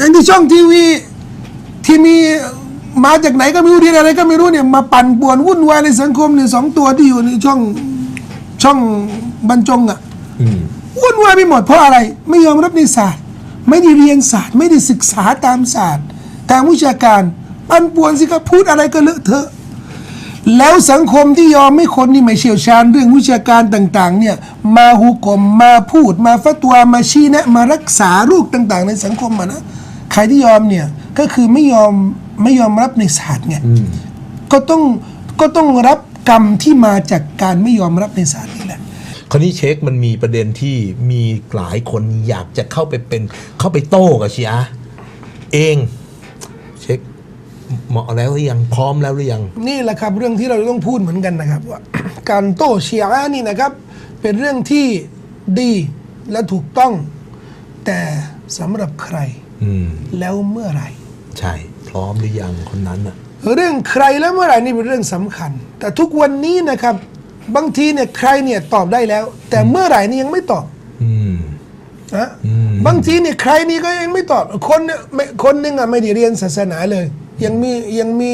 อย่างที่ช่องทีวีที่มีมาจากไหนก็ไม่รู้เรียนอะไรก็ไม่รู้เนี่ยมาปั่นป่วนวุ่นวายในสังคมเนี่ยสองตัวที่อยู่ในช่องช่องบรรจงอะอืมวุ่นวายไปหมดเพราะอะไร ไม่ยอมรับในศาสตร์ ไม่ได้เรียนศาสตร์ ไม่ได้ศึกษาตามศาสตร์ตามวิชาการปั่นป่วนสิครับพูดอะไรก็เลอะเทอะแล้วสังคมที่ยอมให้คนที่ไม่เชี่ยวชาญเรื่องวิชาการต่างๆเนี่ยมาหุกลมมาพูดมาฟัตวามาชี้แนะมารักษาลูกต่าง ๆ ในสังคมอะนะ ใครที่ยอมเนี่ยก็คือไม่ยอมไม่ยอมรับในศาสตร์ไงก็ต้องก็ต้องรับกรรมที่มาจากการไม่ยอมรับในศาสตร์นี่แหละคราวนี้เช็คมันมีประเด็นที่มีหลายคนอยากจะเข้าไปเป็นเข้าไปโต้กับชีอะห์เองเช็คเหมาะแล้วหรือยังพร้อมแล้วหรือยัง นี่แหละครับ เรื่องที่เราต้องพูดเหมือนกันนะครับว่าการโต้เชียร์นี่นะครับ เป็นเรื่องที่ดีและถูกต้อง แต่สำหรับใครอืม แล้วเมื่อไหร่ ใช่ พร้อมหรือยังคนนั้นอะเรื่องใครแล้วเมื่อไหร่นี่เป็นเรื่องสำคัญ แต่ทุกวันนี้นะครับ บางทีเนี่ยใครเนี่ยตอบได้แล้ว แต่เมื่อไหร่นี่ยังไม่ตอบอืมนะอืมบางทีเนี่ยใครนี่ก็ยังไม่ตอบ คนเนี่ยไม่คนหนึงอะไม่ได้เรียนศาสนาเลย ยังมียังมี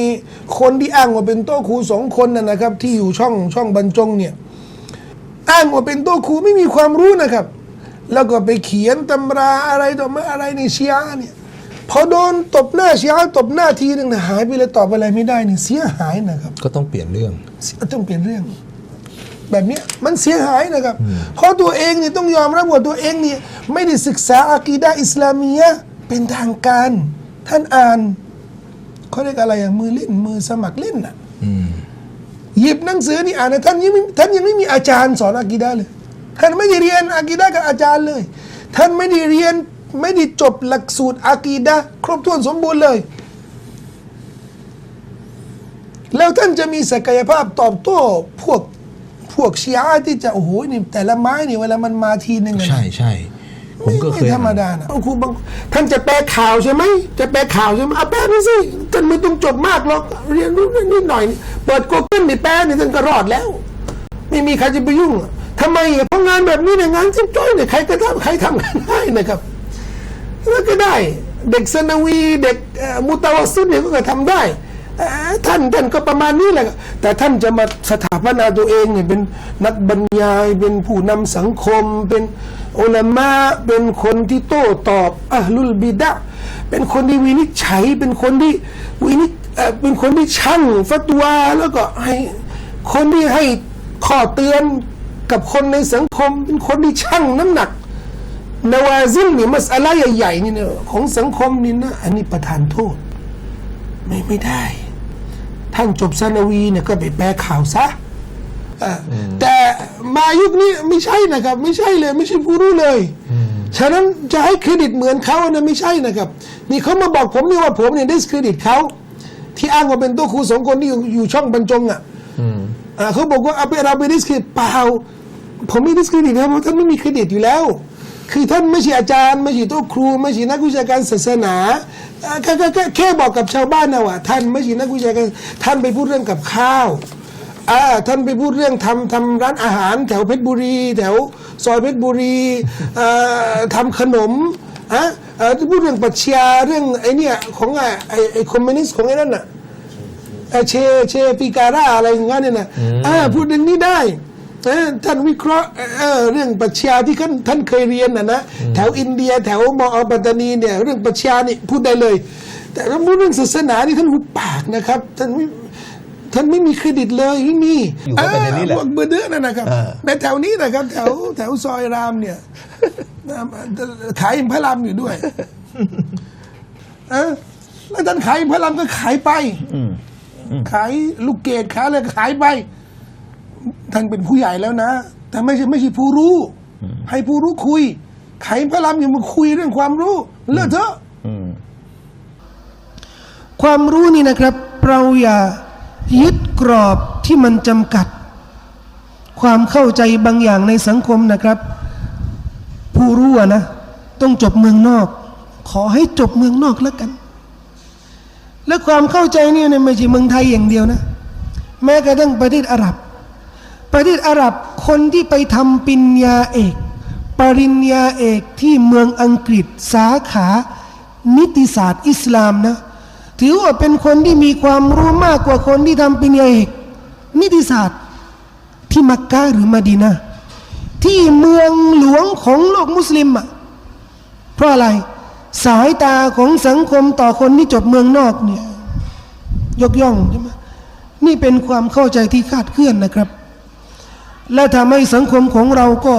คนที่อ้างว่าเป็นโต๊ะครูสองคนนะนะครับ ที่อยู่ช่องช่องบรรจงเนี่ย อ้างว่าเป็นโต๊ะครูไม่มีความรู้นะครับ แล้วก็ไปเขียนตำราอะไรต่อมาอะไรในเชียร์เนี่ยพอโดนตบหน้าเชียร์ตบหน้าทีหนึงนะหายไปเลยตอบอะไรไม่ได้เนี่ยเสียหายนะครับก็ต้องเปลี่ยนเรื่อง ต้องเปลี่ยนเรื่อง แบบเนี้ยมันเสียหายนะครับ เพราะตัวเองเนี่ยต้องยอมรับว่าตัวเองเนี่ยไม่ได้ศึกษาอากีดะห์อิสลามียะห์เป็นทางการ ท่านอ่านเขาเรียกอะไรอะมือเล่นมือสมัครเล่นอะอืมหยิบหนังสือนี่อ่านนะท่านยังไม่ท่านยังไม่มีอาจารย์สอนอากีดะห์เลย ท่านไม่ได้เรียนอากีดะห์กับอาจารย์เลย ท่านไม่ได้เรียนไม่ได้จบหลักสูตรอากีดะห์ครบถ้วนสมบูรณ์เลย แล้วท่านจะมีศักยภาพตอบโต้พวกพวกชีอะห์ที่จะโอ้โหนี่แต่ละไม้นี่เวลามันมาทีหนึ่งอะใช่ใช่ผมก็เคยไธรรมดานะครูบางท่านจะแปลข่าวใช่ไหมจะแปลข่าวใช่ไหมเอาแปลไปสิท่านไม่ต้องจบมากหรอกเรียนรู้นิดหน่อยนี่เปิด Google นี่แปลนี่ท่านก็รอดแล้ว ไม่มีใครจะไปยุ่งอะ ทำไมเพราะงานแบบนี้เนี่ยงานจิ๊บจ้อยเนี่ยใครก็ทำใครทำกันได้นะครับแล้วก็ได้ เด็กสนวีเด็กมุตาวาซิดเนี่ยก็ทำได้ท่านท่านก็ประมาณนี้แหละแต่ท่านจะมาสถาปนาตัวเองเนี่ยเป็นนักบรรยายเป็นผู้นำสังคม เป็นอุลามะเป็นคนที่โต้ตอบอะห์ลุลบิดะเป็นคนที่วินิจฉัยเป็นคนที่วินิจเอ่อเป็นคนที่ช่างฟัตวาแล้วก็ให้คนที่ให้ข้อเตือน กับคนในสังคม เป็นคนที่ช่างน้ำหนักนาวาซิลนี่มัสอะลาใหญ่ๆนี่เนี่ยของสังคมนี่นะอันนี้ประทานโทษ ไม่ไม่ได้ ท่านจบซานาวีเนี่ยก็ไปแปลข่าวซะอะแต่มายุคนี้ไม่ใช่นะครับ ไม่ใช่เลย ไม่ใช่ผู้รู้เลยฉะนั้นจะให้เครดิตเหมือนเขานะไม่ใช่นะครับ นี่เขามาบอกผมนี่ว่าผมเนี่ยได้เครดิตเขาที่อ้างว่าเป็นตัวครูสองคนที่อยู่อยู่ช่องบรรจงอะอืมอ่า เขาบอกว่าเอาไปเราไปดิสเครดิตเปล่าผมไม่ดิสเครดิตนะเพราะท่านไม่มีเครดิตอยู่แล้ว คือท่านไม่ใช่อาจารย์ ไม่ใช่โต๊ะครู ไม่ใช่นักวิชาการศาสนาแค่แค่แค่บอกกับชาวบ้านนะว่าท่านไม่ใช่นักวิชาการท่านไปพูดเรื่องกับข้าวอ่าท่านไปพูดเรื่องทำทำร้านอาหาร แถวเพชรบุรี แถวซอยเพชรบุรีทำขนมอะพูดเรื่องปัชญาเรื่องไอ้เนี่ยของไอ้ไอคอมมิวนิสต์ของไอ้นั่นน่ะ เอ่อเชเชปิการาอะไรอย่างเงี้ยเนี่ยนะอ่าพูดเรื่องนี้ได้เออท่านวิเคราะห์เอ่อเออเรื่องปรัชญาที่ท่านท่านเคยเรียนนะนะแถวอินเดียแถวมอปัตตานีเนี่ยเรื่องปรัชญานี่พูดได้เลย แต่ถ้าพูดเรื่องศาสนานี่ท่านหุบปากนะครับท่านไม่ท่านไม่มีเครดิตเลยไม่มีอยู่กับประเด็นนี้แหละ พวกเบอร์เดอร์นั่นนะครับเออในแถวนี้นะครับ แถวแถวซอยรามเนี่ยนะขายอิมพระรามอยู่ด้วยเออแล้วท่านขายอิมพระรามก็ขายไป ขายลูกเกดขายอะไรก็ขายไป ท่านเป็นผู้ใหญ่แล้วนะ แต่ไม่ใช่ไม่ใช่ผู้รู้ ให้ผู้รู้คุยขายพระรามอย่ามาคุยเรื่องความรู้เลอะเทอะความรู้นี่นะครับ เราอย่ายึดกรอบที่มันจำกัด ความเข้าใจบางอย่างในสังคมนะครับ ผู้รู้อะนะ ต้องจบเมืองนอก ขอให้จบเมืองนอกแล้วกัน และความเข้าใจเนี่ยไม่ใช่เมืองไทยอย่างเดียวนะ แม้กระทั่งประเทศอาหรับ ประเทศอาหรับคนที่ไปทำปริญญาเอก ปริญญาเอกที่เมืองอังกฤษสาขานิติศาสตร์อิสลามนะ ถือว่าเป็นคนที่มีความรู้มากกว่าคนที่ทำปริญญาเอก นิติศาสตร์ที่มักกะหรือมะดีนะที่เมืองหลวงของโลกมุสลิมอะเพราะอะไร สายตาของสังคมต่อคนที่จบเมืองนอกเนี่ยยกย่องใช่ไหมนี่เป็นความเข้าใจที่คาดเคลื่อนนะครับ และทำให้สังคมของเราก็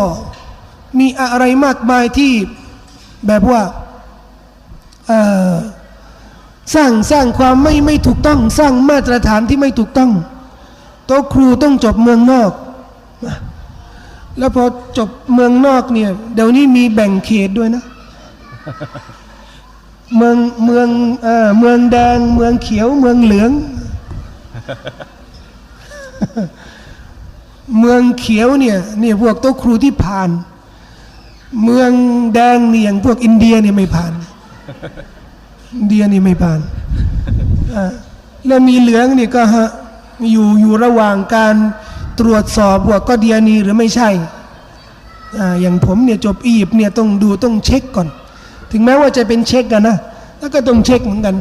มีอะไรมากมายที่แบบว่าสร้างสร้างความไม่ไม่ถูกต้องสร้างมาตรฐานที่ไม่ถูกต้องต๊ะครูต้องจบเมืองนอก แล้วพอจบเมืองนอกเนี่ยเดี๋ยวนี้มีแบ่งเขตด้วยนะ เมืองเมืองเอ่อเมืองแดง เมืองเขียวเมืองเหลือง เมืองเขียวเนี่ยเนี่ยพวกโต๊ะครูที่ผ่าน เมืองแดงเนี่ยอย่างพวกอินเดียเนี่ยไม่ผ่าน อินเดียนี่ไม่ผ่านอ่าแล้วมีเหลืองนี่ก็ฮะอยู่อยู่ระหว่างการตรวจสอบว่าก็เดียนีหรือไม่ใช่อ่าอย่างผมเนี่ยจบอียิปต์เนี่ยต้องดูต้องเช็คก่อน ถึงแม้ว่าจะเป็นเช็คกันนะแล้วก็ต้องเช็คเหมือนกัน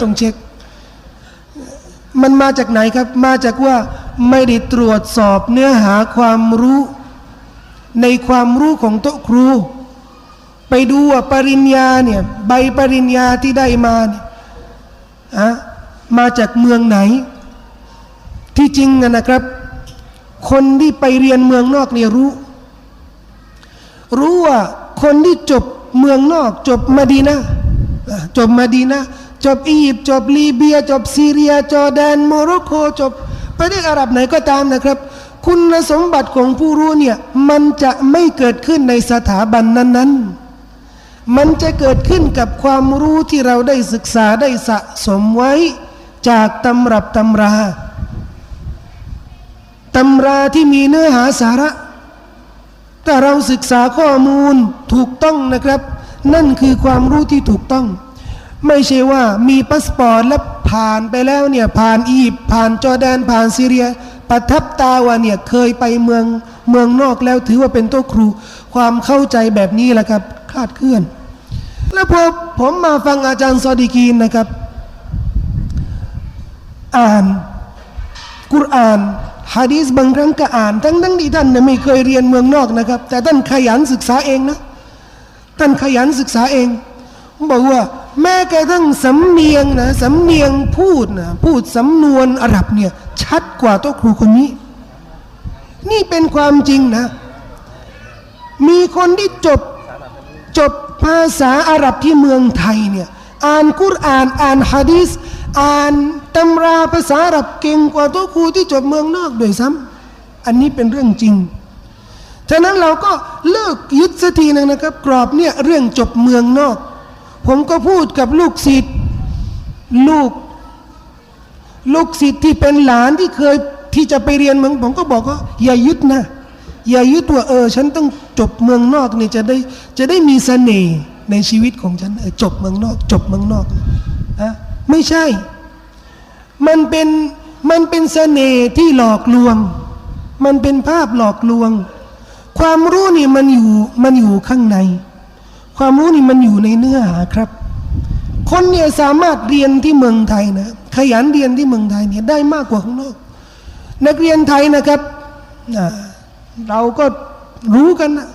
ต้องเช็ค มันมาจากไหนครับ มาจากว่าไม่ได้ตรวจสอบเนื้อหาความรู้ ในความรู้ของโต๊ะครู ไปดูว่าปริญญาเนี่ยใบปริญญาที่ได้มาเนี่ยอะมาจากเมืองไหน ที่จริงอะนะครับ คนที่ไปเรียนเมืองนอกเนี่ยรู้ รู้ว่า คนที่จบเมืองนอก จบมาดีนะจบมาดีนะจบอียิปต์จบลีเบีย จบซีเรีย จอร์แดนโมร็อกโกจบประเทศอาหรับไหนก็ตามนะครับ คุณสมบัติของผู้รู้เนี่ยมันจะไม่เกิดขึ้นในสถาบันนั้น ๆ มันจะเกิดขึ้นกับความรู้ที่เราได้ศึกษาได้สะสมไว้ จากตำรับตำราตำราที่มีเนื้อหาสาระ ถ้าเราศึกษาข้อมูลถูกต้องนะครับ นั่นคือความรู้ที่ถูกต้อง ไม่ใช่ว่ามีพาสปอร์ตแล้วผ่านไปแล้วเนี่ยผ่านอียิปต์ผ่านจอร์แดนผ่านซีเรีย ประทับตาว่าเนี่ยเคยไปเมืองเมืองนอกแล้วถือว่าเป็นโต๊ะครู ความเข้าใจแบบนี้แหละครับคลาดเคลื่อน แล้วพอผมมาฟังอาจารย์ซอดีกีนนะครับ อ่านกุรอาน ฮะดีษบางครั้งก็อ่าน ทั้งทั้งที่ท่านเนี่ยไม่เคยเรียนเมืองนอกนะครับ แต่ท่านขยันศึกษาเองนะ ท่านขยันศึกษาเอง บอกว่า แม้กระทั่งสำเนียงนะสำเนียงพูดนะพูดสำนวนอาหรับเนี่ยชัดกว่าโต๊ะครูคนนี้ นี่เป็นความจริงนะ มีคนที่จบจบภาษาอาหรับที่เมืองไทยเนี่ยอ่านกุรอานอ่านฮะดีษ อ่านตำราภาษาอับเก่งกว่าต๊ะครูที่จบเมืองนอกโดวยซ้ำอันนี้เป็นเรื่องจริงฉะนั้นเราก็เลิกยึดสักทีนึงนะครับ กรอบเนี่ยเรื่องจบเมืองนอก ผมก็พูดกับลูกศิษย์ลูก ลูกศิษย์ที่เป็นหลานที่เคยที่จะไปเรียนเมืองผมก็บอกว่าอย่ายึดนะ อย่ายึดว่าเออ ฉันต้องจบเมืองนอกนี่จะได้จะได้มีเสน่ห์ในชีวิตของฉันออจบเมืองนอก จบเมืองนอกอะ ไม่ใช่ มันเป็นมันเป็นเสน่ห์ที่หลอกลวง มันเป็นภาพหลอกลวง ความรู้นี่มันอยู่มันอยู่ข้างใน ความรู้นี่มันอยู่ในเนื้อหาครับ คนเนี่ยสามารถเรียนที่เมืองไทยนะขยันเรียนที่เมืองไทยเนี่ยได้มากกว่าข้างนอก นักเรียนไทยนะครับเราก็รู้กันนะ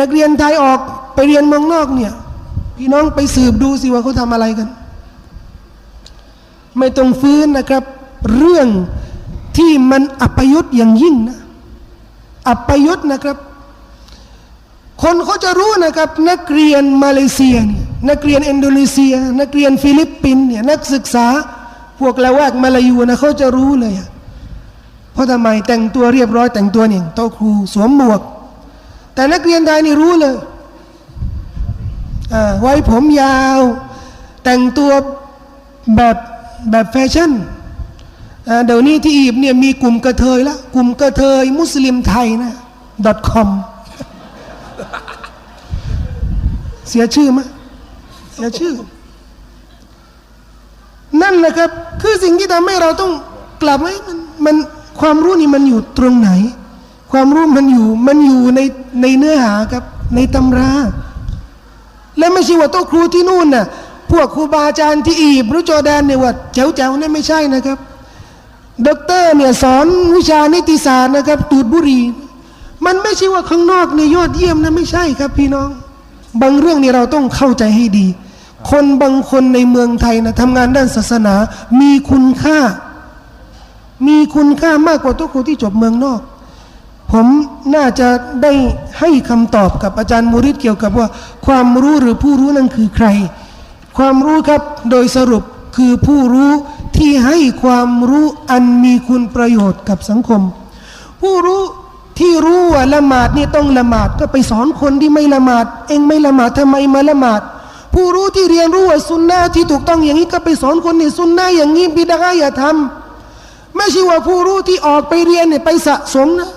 นักเรียนไทยออกไปเรียนเมืองนอกเนี่ยพี่น้องไปสืบดูสิว่าเขาทำอะไรกัน ไม่ต้องฟื้นนะครับ เรื่องที่มันอัปยศอย่างยิ่งนะอัปยศนะครับ คนเขาจะรู้นะครับ นักเรียนมาเลเซียเนี่ยนักเรียนอินโดนีเซีย นักเรียนฟิลิปปินเนี่ยนักศึกษาพวกละแวกมาลายูนะเขาจะรู้เลยเพราะทำไมแต่งตัวเรียบร้อยแต่งตัวเนี่ยโต๊ะครูสวมหมวก แต่นักเรียนไทยนี่รู้เลยไว้ผมยาว แต่งตัวแบบ แบบแฟชั่นเดี๋ยวนี้ที่อียิปต์เนี่ยมีกลุ่มกระเทยแล้วกลุ่มกระเทยมุสลิมไทยนะ .com เสียชื่อไหมเสียชื่อ นั่นนะครับ คือสิ่งที่ทำให้เราต้องกลับไว้มันมันความรู้นี่มันอยู่ตรงไหน ความรู้มันอยู่มันอยู่ในในเนื้อหาครับ ในตำรา และไม่ใช่ว่าโต๊ะครูที่นู่นน่ะ พวกครูบาอาจารย์ที่อียิปต์หรือจอร์แดนเนี่ยว่าแจ๋วๆนั่นไม่ใช่นะครับด็อกเตอร์เนี่ยสอนวิชานิติศาสตร์นะครับ ตูดบุรี มันไม่ใช่ว่าข้างนอกเนี่ยยอดเยี่ยมนะไม่ใช่ครับพี่น้อง บางเรื่องนี่เราต้องเข้าใจให้ดี คนบางคนในเมืองไทยนะทำงานด้านศาสนา มีคุณค่า มีคุณค่ามากกว่าทุกคนที่จบเมืองนอก ผมน่าจะได้ให้คำตอบกับอาจารย์มูริดเกี่ยวกับว่า ความรู้หรือผู้รู้นั้นคือใคร ความรู้ครับโดยสรุปคือผู้รู้ที่ให้ความรู้อันมีคุณประโยชน์กับสังคม ผู้รู้ที่รู้ว่าละหมาดนี่ต้องละหมาดก็ไปสอนคนที่ไม่ละหมาด เองไม่ละหมาดทำไมมาละหมาด ผู้รู้ที่เรียนรู้ว่าซุนนะห์ที่ถูกต้องอย่างนี้ก็ไปสอนคนนี่ซุนนะห์อย่างนี้บิดาอย่าทำไม่ใช่ว่าผู้รู้ที่ออกไปเรียนเนี่ยไปสะสมนะ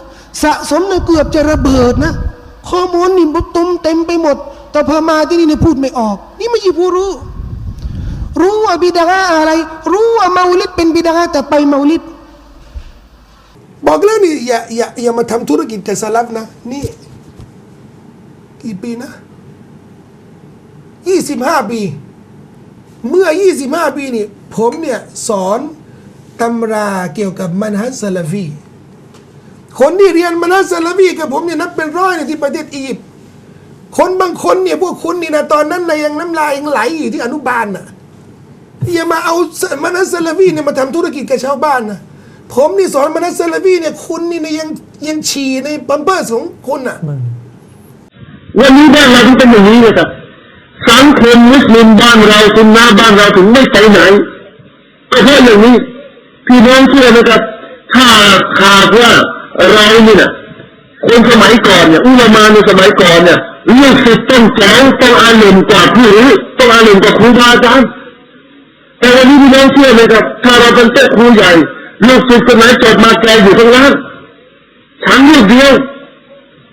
สะสมเนี่ยเกือบจะระเบิดนะ ข้อมูลนี่บุตุมเต็มไปหมด แต่พอมาที่นี่เนี่ยพูดไม่ออก นี่ไม่ใช่ผู้รู้ รู้ว่าบิดาอะไร รู้ว่าเมาลิดเป็นบิดาแต่ไปเมาลิดบอกแล้วนี่อย่าอย่าอย่ามาทำธุรกิจกับสลับนะ นี่ กี่ปีนะยี่สิบห้าปี เมื่อยี่สิบห้าปีนี่ ผมเนี่ย สอนตำราเกี่ยวกับมันฮัสซาลาฟีคนที่เรียนมันฮัสซาลาฟีกับผมเนี่ยนับเป็นร้อยในที่ประเทศอียิปต์ คนบางคนเนี่ยพวกคุณนี่นะตอนนั้นนยังน้ำลายยังไหลอยู่ที่อนุบาลน่ะอย่ามาเอามานัสซาลวีเนี่ยมาทำธุรกิจกับชาวบ้านนะผมนี่สอนมานัสซาลวีเนี่ยคุณนี่นะยังยังฉี่ในบัมเบอร์ของคุณอะวันนี้บ้านเราถึงเป็นอย่างนี้เลยครับสังคมมุสลิมบ้านเราคุณน้าบ้านเราถึงไม่ไปไหนก็เพราะอย่างนี้พี่น้องเชื่อไหมครับ ถ้าขาดว่าเรานี่นะคนสมัยก่อนเนี่ยอุลามาในสมัยก่อนเนี่ย เรื่องสิทธิ์ต้องแจ๋วต้องอาเลมกว่าผู้รู้ต้องอาเลมกว่าครูบาอาจารย์แต่วันนี้พี่น้องเชื่อไหมครับถ้าเราเป็นเจ้าครูใหญ่ลูกศิษย์คนไหนจบมาแกอยู่ข้างล่างฉันลูกเดียว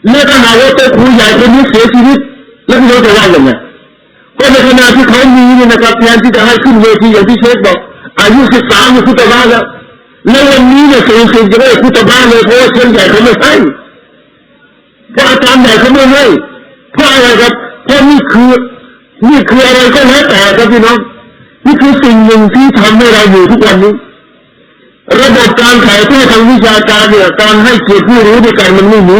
เมื่อถ้าหาว่าเป็นครูใหญ่คนนี้เสียชีวิตแล้วพี่น้องจะว่าอย่างไงก็ในขณะที่เขามีเนี่ยนะครับแทนที่จะให้ขึ้นเวทีอย่างที่เชฟบอกอายุสิบสามเนี่ยคุตบ้าแล้วแล้ววันนี้เนี่ยสี่สิบจะได้คุตบ้านเลยเพราะว่าคนใหญ่เขาไม่ให้เพราะอาจารย์ใหญ่เขาไม่ให้ เพราะอะไรครับเพราะนี่คือ นี่คืออะไรก็แล้วแต่ครับพี่น้องนี่คือสิ่งหนึ่งที่ทำให้เราอยู่ทุกวันนี้ ระบบการถ่ายทอดทางวิชาการเนี่ยการให้เกียรติผู้รู้ด้วยกันมันไม่มี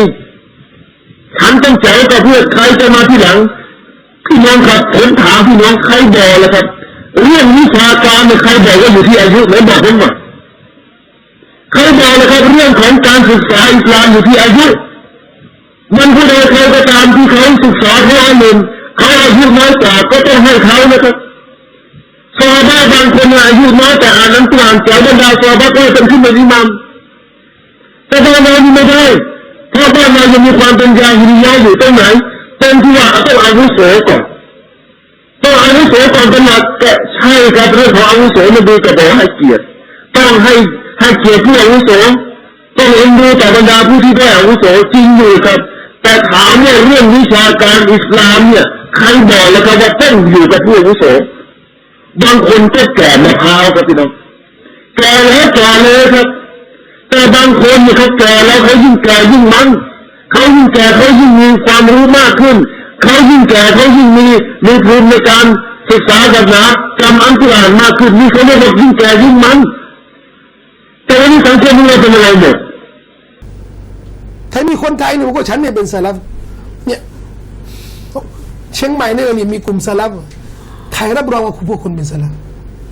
ฉันต้องแจ๋วกับเพื่อใครจะมาที่หลังพี่น้องครับผมถามพี่น้องใครบอกแล้วครับ เรื่องวิชาการเนี่ยใครบอกว่าอยู่ที่อายุไหนบอกผมก่อนใครบอกนะครับเรื่องของการศึกษาอิสลามอยู่ที่อายุ มันผู้ใดใครก็ตามที่เขาศึกษาเขาอายุเขาอายุน้อยกว่าก็ต้องให้เขานะครับซอฮาบะบางคนอายุน้อยแต่อ่านหนังสืออ่านแจ๋วบรรดาซอฮาบะก็เป็นขึ้นเป็นอิหมัมแต่บ้านเรานี่ไม่ได้เพราะบ้านเรายังมีความเป็นยาฮิริยะอยู่ตรงไหนตรงที่ว่าต้องอาวุโสก่อนต้องอาวุโสก่อนเป็นหลักใช่ครับเรื่องของอาวุโสมันดีกับบอกให้เกียรติต้องให้ให้เกียรติผู้อาวุโสต้องเอ็นดูต่อบรรดาผู้ที่ได้อาวุโสจริงอยู่ครับ แต่ถามว่าเรื่องวิชาการอิสลามเนี่ยใครบอกแล้วครับว่าต้องอยู่กับผู้อาวุโสบางคนก็แก่มะพร้าวครับพี่น้องแก่แล้วแก่เลยครับ แต่บางคนเนี่ยเขาแก่แล้วเขายิ่งแก่ยิ่งมันเขายิ่งแก่เขายิ่งมีความรู้มากขึ้นเขายิ่งแก่เขายิ่งมีมีภูมิในการศึกษาศาสนาจำอันกุรานมากขึ้นนี่เขาเรียกว่ายิ่งแก่ยิ่งมันแต่วันนี้สังคมของเราเป็นอะไรหมด ถ้ามีคนไทยเนี่ยบอกว่าฉันเนี่ยเป็นสลับเนี่ยเชียงใหม่เนี่ยมีกลุ่มสลับใครรับรองว่าพวกคุณเป็นสลับ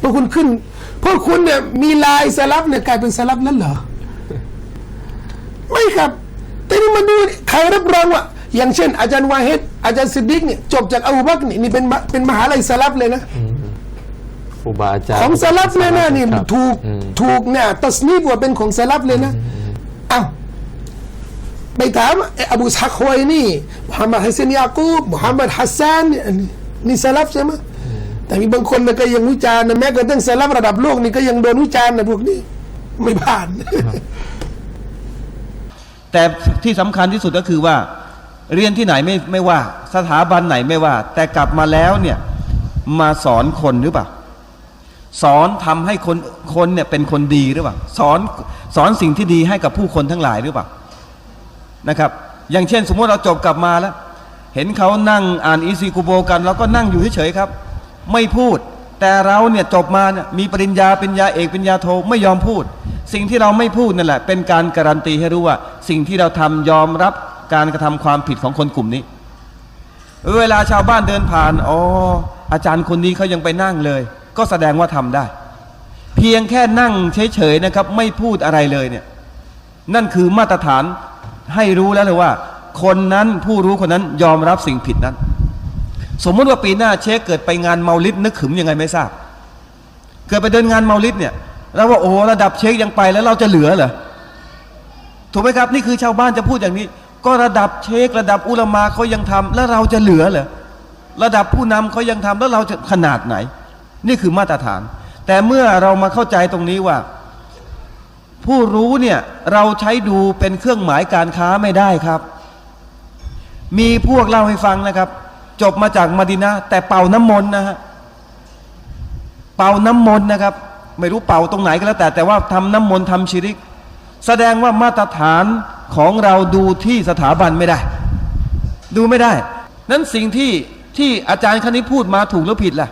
พวกคุณขึ้นพวกคุณเนี่ยมีลายสลับเนี่ยกลายเป็นสลับแล้วเหรอ ไม่ครับ แต่นี่มาดูนี่ใครรับรองว่า อย่างเช่น อาจารย์วาเฮดอาจารย์ซิดดิกเนี่ยจบจากอบูบักรนี่นี่เป็นมะเป็นมหาลัยสลับเลยนะครูบาอาจารย์ของสลับเลยนะนี่ครับถูกอืมถูกเนี่ยตัสนีบว่าเป็นของสลับเลยนะอ้าว ไปถามไอ้อบูซักฮวยนี่มุฮัมมัดฮัสซันยากูบมุฮัมมัดฮัสซันนี่สลับใช่ไหมแต่มีบางคนนะก็ยังวิจารณ์นะแม้กระทั่งสลับระดับโลกนี่ก็ยังโดนวิจารณ์นะพวกนี้ไม่ผ่าน แต่ที่สำคัญที่สุดก็คือว่า เรียนที่ไหนไม่ไม่ว่า สถาบันไหนไม่ว่า แต่กลับมาแล้วเนี่ยมาสอนคนหรือเปล่าสอนทำให้คนคนเนี่ยเป็นคนดีหรือเปล่าสอนสอนสิ่งที่ดีให้กับผู้คนทั้งหลายหรือเปล่า นะครับ อย่างเช่น สมมติเราจบกลับมาแล้ว เห็นเขานั่งอ่านอีซีกูโบกันเราก็นั่งอยู่เฉยๆครับ ไม่พูด แต่เราเนี่ยจบมาเนี่ยมีปริญญาปริญญาเอกปริญญาโทไม่ยอมพูด สิ่งที่เราไม่พูดนั่นแหละ เป็นการการันตีให้รู้ว่า สิ่งที่เราทำยอมรับการกระทำความผิดของคนกลุ่มนี้ เวลาชาวบ้านเดินผ่านอ๋ออาจารย์คนนี้เขายังไปนั่งเลย ก็แสดงว่าทำได้ เพียงแค่นั่งเฉยๆนะครับ ไม่พูดอะไรเลยเนี่ยนั่นคือมาตรฐาน ให้รู้แล้วเลยว่า คนนั้นผู้รู้คนนั้นยอมรับสิ่งผิดนั้น สมมติว่าปีหน้าเชคเกิดไปงานเมาลิดนึกขึมยังไงไม่ทราบ เกิดไปเดินงานเมาลิดเนี่ยเราว่าโอ้ระดับเชคยังไปแล้วเราจะเหลือเหรอถูกไหมครับ นี่คือชาวบ้านจะพูดอย่างนี้ ก็ระดับเชคระดับอุลมาเขายังทำแล้วเราจะเหลือเหรอระดับผู้นำเขายังทำแล้วเราจะขนาดไหน นี่คือมาตรฐาน แต่เมื่อเรามาเข้าใจตรงนี้ว่า ผู้รู้เนี่ยเราใช้ดูเป็นเครื่องหมายการค้าไม่ได้ครับ มีพวกเล่าให้ฟังนะครับ จบมาจากมาดินะห์แต่เป่าน้ำมนต์นะฮะเป่าน้ำมนต์นะครับ ไม่รู้เป่าตรงไหนก็แล้วแต่แต่ว่าทำน้ำมนต์ทำชิริก แสดงว่ามาตรฐานของเราดูที่สถาบันไม่ได้ ดูไม่ได้ นั้นสิ่งที่ที่อาจารย์คณิตพูดมาถูกหรือผิดล่ะ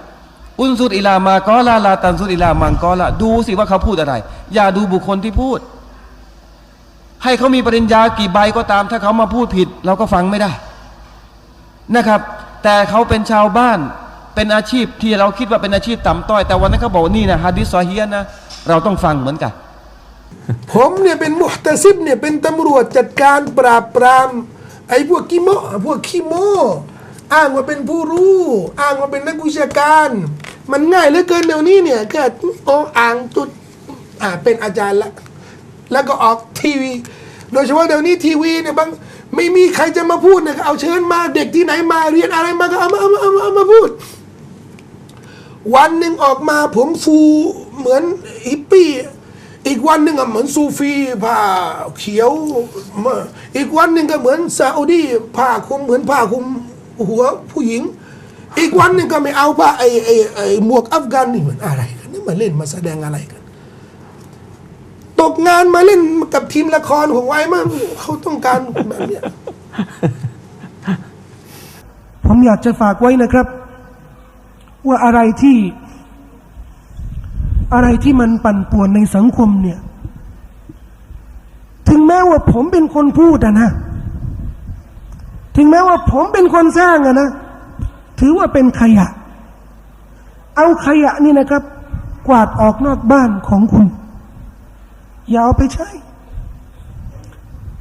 อุนสุดอิลามากอลาลาตันสุดอิลามังกอละดูสิว่าเขาพูดอะไร อย่าดูบุคคลที่พูด ให้เขามีปริญญากี่ใบก็ตาม ถ้าเขามาพูดผิด เราก็ฟังไม่ได้นะครับ แต่เขาเป็นชาวบ้านเป็นอาชีพที่เราคิดว่าเป็นอาชีพต่ำต้อยแต่วันนั้นเขาบอกนี่นะฮะดิษซอฮียนะเราต้องฟังเหมือนกัน ผมเนี่ยเป็นมุฮตซิบเนี่ยเป็นตำรวจจัดการปราบปรามไอ้พวกกิโมพวกขี้โมอ้างว่าเป็นผู้รู้ อ้างว่าเป็นนักวิชาการ มันง่ายเหลือเกินเดี๋ยวนี้เนี่ยแค่โออ่างจุดอ่าเป็นอาจารย์ละ แล้วก็ออกทีวี โดยเฉพาะเดี๋ยวนี้ทีวีเนี่ยบางไม่มีใครจะมาพูดเนี่ยก็เอาเชิญมาเด็กที่ไหนมาเรียนอะไรมาก็เอามาเอามาเอามาเอามาพูด วันหนึ่งออกมาผมฟูเหมือนฮิปปี้อีกวันหนึ่งอะเหมือนซูฟีผ้าเขียว อีกวันหนึ่งก็เหมือนซาอุดีผ้าคลุมเหมือนผ้าคลุมหัวผู้หญิง อีกวันหนึ่งก็ไม่เอาผ้าไอ้ไอ้ไอ้หมวกอัฟกันนี่มันอะไรกันนี่มาเล่นมาแสดงอะไรกัน ตกงานมาเล่นกับทีมละครของไว้มากเขาต้องการแบบเนี้ยผมอยากจะฝากไว้นะครับ ว่าอะไรที่ อะไรที่มันปั่นป่วนในสังคมเนี่ย ถึงแม้ว่าผมเป็นคนพูดอะนะ ถึงแม้ว่าผมเป็นคนสร้างอะนะ ถือว่าเป็นขยะ เอาขยะนี่นะครับ กวาดออกนอกบ้านของคุณ อย่าเอาไปใช้